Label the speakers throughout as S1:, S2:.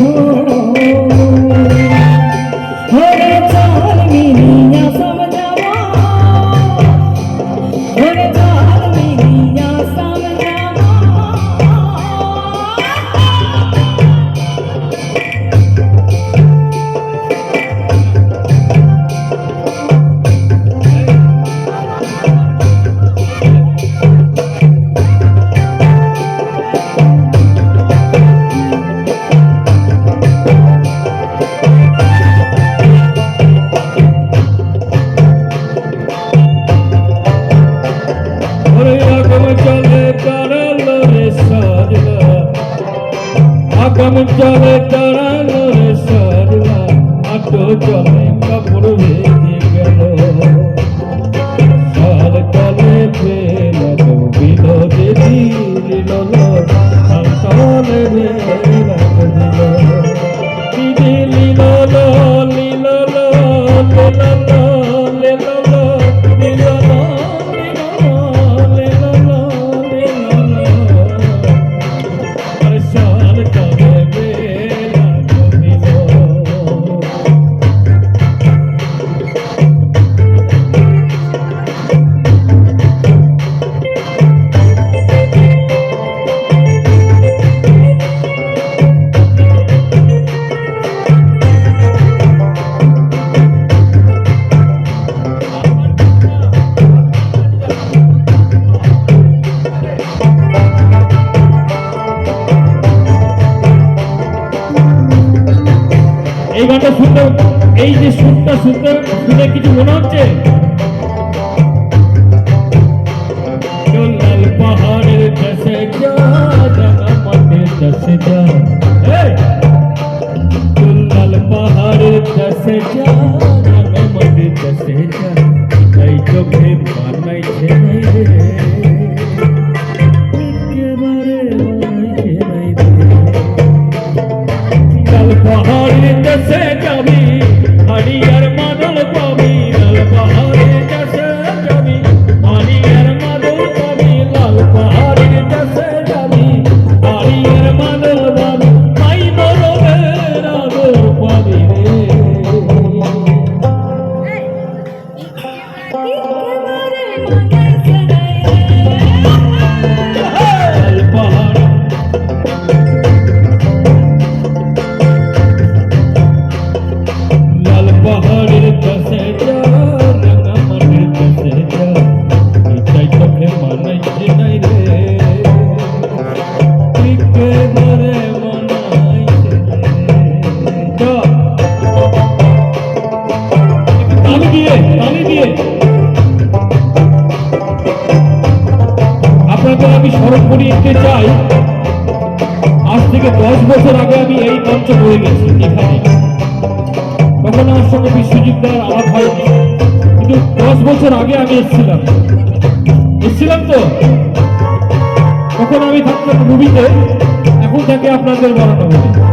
S1: Oh. নাম চলে তারা
S2: নরে সরলা আটো চলে কাপড় ভেঙে গেল। সার কলে ফেল এই যে সুরটা শুনতে শুনে কিছু মনে হচ্ছে চলাল পাহাড়ের কাছে যা মাঠের কাছে যা চলাল পাহাড়ের কাছে যা মাঠের কাছে যা তাই চোখে বানাইছে তখন আমার সঙ্গে বিশ্বজিৎ দার আলাপ হয়নি কিন্তু দশ বছর আগে আমি এসেছিলাম। এসেছিলাম তো? তখন আমি থাকতাম রুবিতে এখন থেকে আপনাদের হবে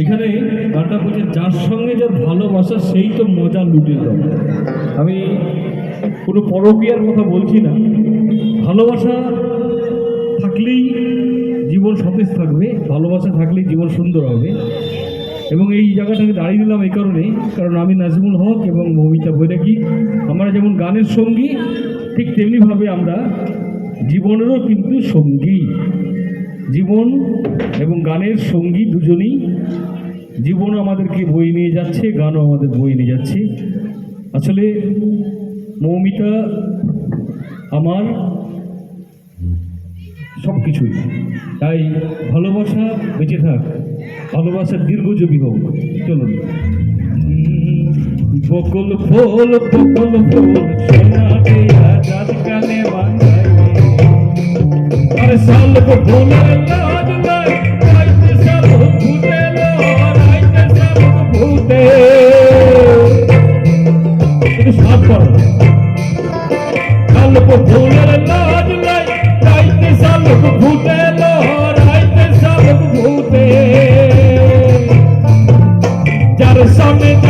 S2: এখানে গানটা বলছে, যার সঙ্গে যার ভালোবাসা, সেই তো মজা লুটে আমি কোনো পরকীয়ার কথা বলছি না। ভালোবাসা থাকলেই জীবন সতেজ থাকবে, ভালোবাসা থাকলেই জীবন সুন্দর হবে। এবং এই জায়গাটাকে দাঁড়িয়ে দিলাম এই কারণে, কারণ আমি নাজিমুল হক এবং মৌমিতা বৈরাগী, আমরা যেমন গানের সঙ্গী, ঠিক তেমনিভাবে আমরা জীবনেরও কিন্তু সঙ্গী। জীবন এবং গানের সঙ্গী দুজনেই জীবন আমাদেরকে বই নিয়ে যাচ্ছে, গানও আমাদের বই নিয়ে যাচ্ছে। আসলে মৌমিতা আমার সব কিছুই তাই ভালোবাসা বেঁচে থাক, ভালোবাসা দীর্ঘজীবী হোক। চলুন। বকুল ফুল বকুল ফুল সোনা দিয়া জাত কানে বাঁধাইলে। আরে শালক ফুলের লাজ নাই রাইতে শালক ফুটে লো রাইতে শালক ফুটে একটু সাপ করো শালক ফুলের লাজ রাইতে শালক ফুটে सब भूते শালক ফুটে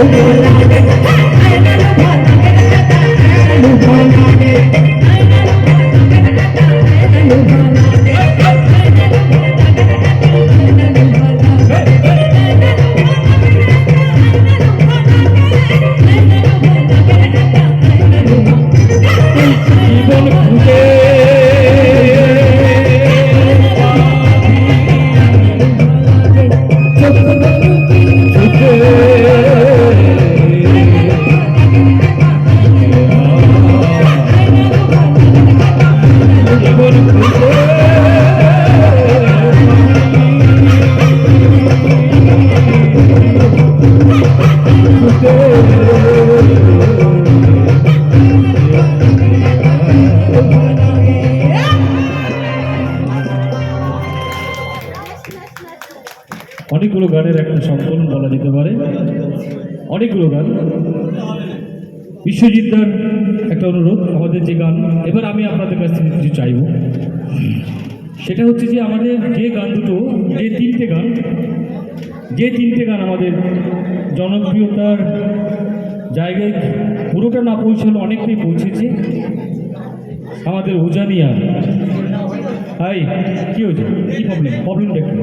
S2: Thank you. সংকলন বলা যেতে পারে। অনেকগুলো গান। বিশ্বজিৎ দার একটা অনুরোধ, আমাদের যে গান, এবার আমি আপনাদের কাছ থেকে কিছু চাইব। সেটা হচ্ছে যে আমাদের যে গান দুটো, যে তিনটে গান, যে তিনটে গান আমাদের জনপ্রিয়তার জায়গায় পুরোটা না পৌঁছালো, অনেকটাই পৌঁছেছে। আমাদের উজানিয়া। হাই, কি হয়েছে? কি প্রবলেম প্রবলেমটা একটু